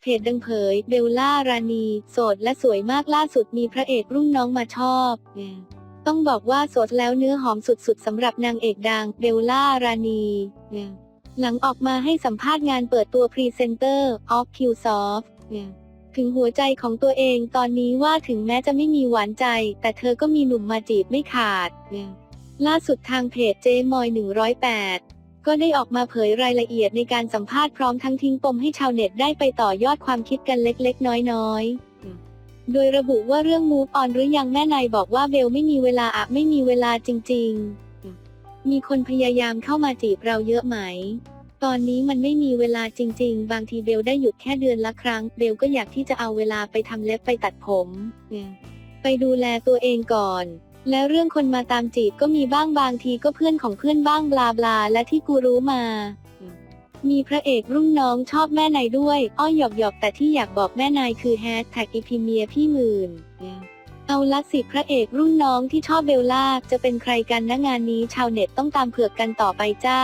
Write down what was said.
เพจดังเผย เบลล่ารานี โสดและสวยมากล่าสุดมีพระเอกรุ่นน้องมาชอบ ต้องบอกว่าโสดแล้วเนื้อหอมสุดๆสำหรับนางเอกดังเบลล่ารานีหลังออกมาให้สัมภาษณ์งานเปิดตัวพรีเซนเตอร์ออฟคิวซอฟถึงหัวใจของตัวเองตอนนี้ว่าถึงแม้จะไม่มีหวานใจ แต่เธอก็มีหนุ่มมาจีบไม่ขาด ล่าสุดทางเพจเจมอย108 ก็ได้ออกมาเผยรายละเอียดในการสัมภาษณ์พร้อมทั้งทิ้งปมให้ชาวเน็ตได้ไปต่อยอดความคิดกันเล็กๆ น้อยๆโดยระบุว่าเรื่องมูฟออนหรือยังแม่นายบอกว่าเบลไม่มีเวลาอะไม่มีเวลาจริง ๆ มีคนพยายามเข้ามาจีบเราเยอะไหม ตอนนี้มันไม่มีเวลาจริง ๆ บางทีเบลได้หยุดแค่เดือนละครั้ง เบลก็อยากที่จะเอาเวลาไปทำเล็บไปตัดผมเนี่ยไปดูแลตัวเองก่อน แล้วเรื่องคนมาตามจีบก็มีบ้างบางทีก็เพื่อนของเพื่อนบ้างบลาบลาและที่กูรู้มา มีพระเอกรุ่นน้องชอบแม่นายด้วย อ้อยหยอกหยอกๆแต่ที่อยากบอกแม่นายคือแฮชแท็กอีพีเมียพี่หมื่นเอาละสิพระเอกรุ่นน้องที่ชอบเบลล่าจะเป็นใครกันนะงานนี้ชาวเน็ตต้องตามเผือกกันต่อไปจ้า